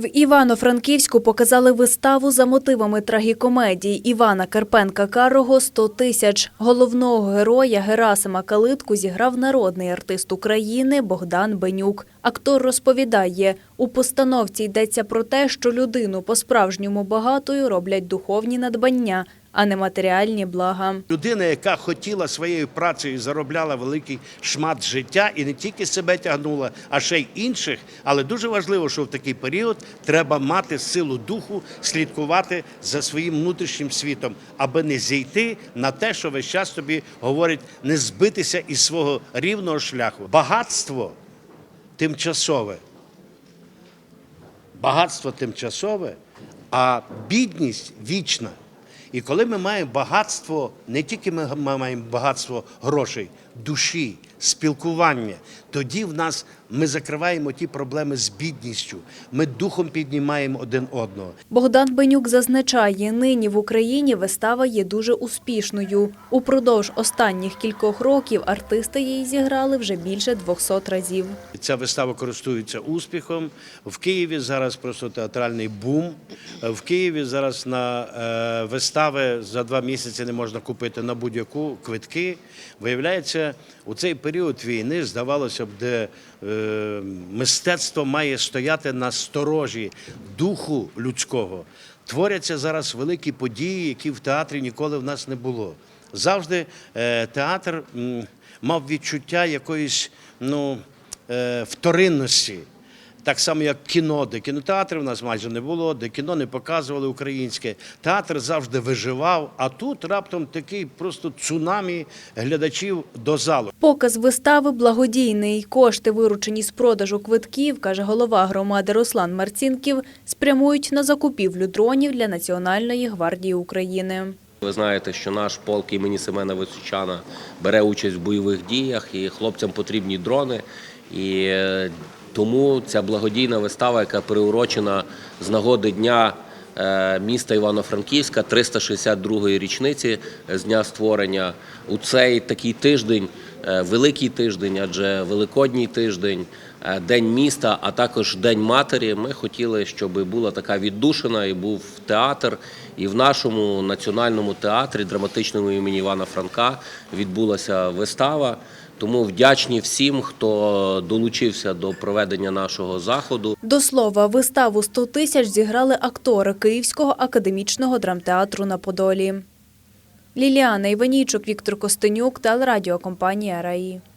В Івано-Франківську показали виставу за мотивами трагікомедії Івана Карпенка Карого «100 тисяч. Головного героя Герасима Калитку зіграв народний артист України Богдан Бенюк. Актор розповідає, у постановці йдеться про те, що людину по-справжньому багатою роблять духовні надбання, а не матеріальні блага. Людина, яка хотіла своєю працею заробляла великий шмат життя і не тільки себе тягнула, а ще й інших. Але дуже важливо, що в такий період треба мати силу духу, слідкувати за своїм внутрішнім світом, аби не зійти на те, що весь час тобі говорить, не збитися із свого рівного шляху. Багатство тимчасове. Багатство тимчасове, а бідність вічна. І коли ми маємо багатство, не тільки ми маємо багатство грошей, душі, спілкування, тоді в нас ми закриваємо ті проблеми з бідністю. Ми духом піднімаємо один одного. Богдан Бенюк зазначає, нині в Україні вистава є дуже успішною. Упродовж останніх кількох років артисти її зіграли вже більше 200 разів. Ця вистава користується успіхом. В Києві зараз просто театральний бум. В Києві зараз на е, вистави за два місяці не можна купити на будь-яку квитки. Виявляється, у цей період війни здавалося б, де е, мистецтво має стояти на сторожі духу людського. Творяться зараз великі події, які в театрі ніколи в нас не було. Завжди е, театр м, мав відчуття якоїсь ну, е, вторинності. Так само, як кіно, де кінотеатрів у нас майже не було, де кіно не показували українське. Театр завжди виживав, а тут раптом такий просто цунамі глядачів до залу. Показ вистави благодійний. Кошти, виручені з продажу квитків, каже голова громади Руслан Марцінків, спрямують на закупівлю дронів для Національної гвардії України. Ви знаєте, що наш полк імені Семена Височана бере участь в бойових діях, і хлопцям потрібні дрони. І е, тому ця благодійна вистава, яка приурочена з нагоди дня е, міста Івано-Франківська, 362-ї річниці з дня створення. У цей такий тиждень, е, великий тиждень, адже Великодній тиждень, е, День міста, а також День матері. Ми хотіли, щоб була така віддушина і був театр. І в нашому національному театрі драматичному імені Івана Франка відбулася вистава. Тому вдячні всім, хто долучився до проведення нашого заходу. До слова, виставу «100 тисяч зіграли актори Київського академічного драмтеатру на Подолі. Ліліана Іванійчук, Віктор Костенюк, телерадіокомпанія «Раї».